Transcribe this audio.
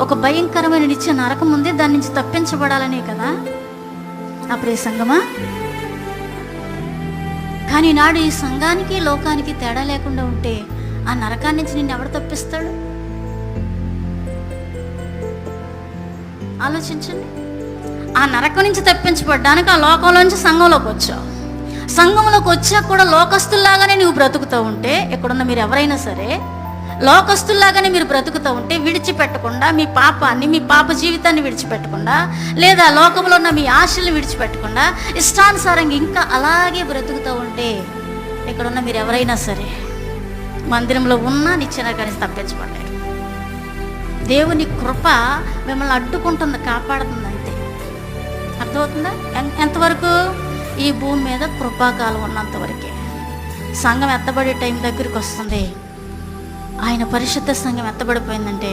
ఒక భయంకరమైన నిత్య నరకం ఉంది దాని నుంచి తప్పించబడాలనే కదా? ఆ ప్రియ సంగమా? కానీ నాడు ఈ సంఘానికి లోకానికి తేడా లేకుండా ఉంటే ఆ నరకాన్ని నుంచి నిన్ను ఎవడు తప్పిస్తాడు? ఆలోచించండి. ఆ నరకం నుంచి తప్పించబడ్డానికి ఆ లోకంలోంచి సంఘంలోకి వచ్చావు. సంఘంలోకి వచ్చాక కూడా లోకస్తుల్లాగానే నువ్వు బ్రతుకుతూ ఉంటే ఇక్కడున్న మీరు ఎవరైనా సరే లోకస్తుల్లాగానే మీరు బ్రతుకుతూ ఉంటే విడిచిపెట్టకుండా మీ పాపాన్ని మీ పాప జీవితాన్ని విడిచిపెట్టకుండా లేదా లోకంలో ఉన్న మీ ఆశల్ని విడిచిపెట్టకుండా ఇష్టానుసారంగా ఇంకా అలాగే బ్రతుకుతూ ఉంటే ఇక్కడున్న మీరు ఎవరైనా సరే మందిరంలో ఉన్నా నిచ్చిన కానీ తప్పించబడలేరు దేవుని కృప మిమ్మల్ని అడ్డుకుంటుంది కాపాడుతుంది అంతే. అర్థమవుతుందా? ఎంతవరకు? ఈ భూమి మీద కృపాకాలం ఉన్నంతవరకే. సంఘం ఎత్తబడే టైం దగ్గరికి వస్తుంది. ఆయన పరిశుద్ధ సంఘం ఎత్తబడిపోయిందంటే